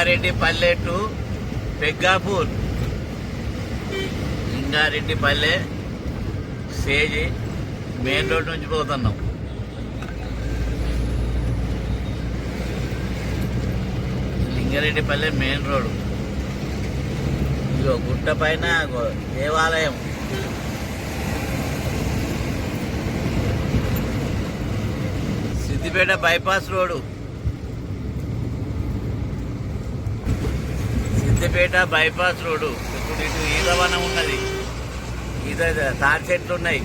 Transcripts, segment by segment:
లింగారెడ్డి పల్లె టు పెగ్గాపూర్ లింగారెడ్డి పల్లె main road నుంచి పోతున్నాం. లింగారెడ్డి పల్లె మెయిన్ రోడ్. ఇదిగో గుట్ట పైన దేవాలయం. Siddipet bypass road Siddipet bypass road. ఇప్పుడు ఇటు ఈదవనం ఉన్నది. ఈత తాటి చెట్లు ఉన్నాయి.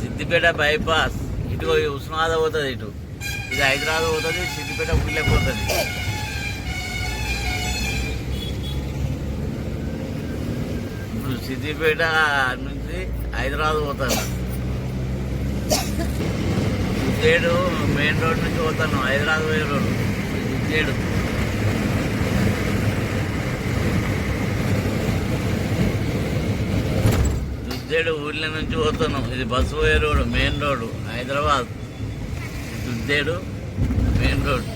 సిద్దిపేట బైపాస్. ఇటు ఉస్మాద పోతుంది ఇటు. ఇది హైదరాబాద్ పోతుంది సిద్దిపేట గుళ్ళకి పోతుంది. సిద్దిపేట నుంచి హైదరాబాద్ పోతాను. సిద్దేడు మెయిన్ రోడ్ నుంచి పోతాను హైదరాబాద్ పోయే రోడ్ సిద్దేడు దుద్దేడు ఊళ్ళో నుంచి పోతాను. ఇది బస్సు పోయే road main road Hyderabad. Duddedu main road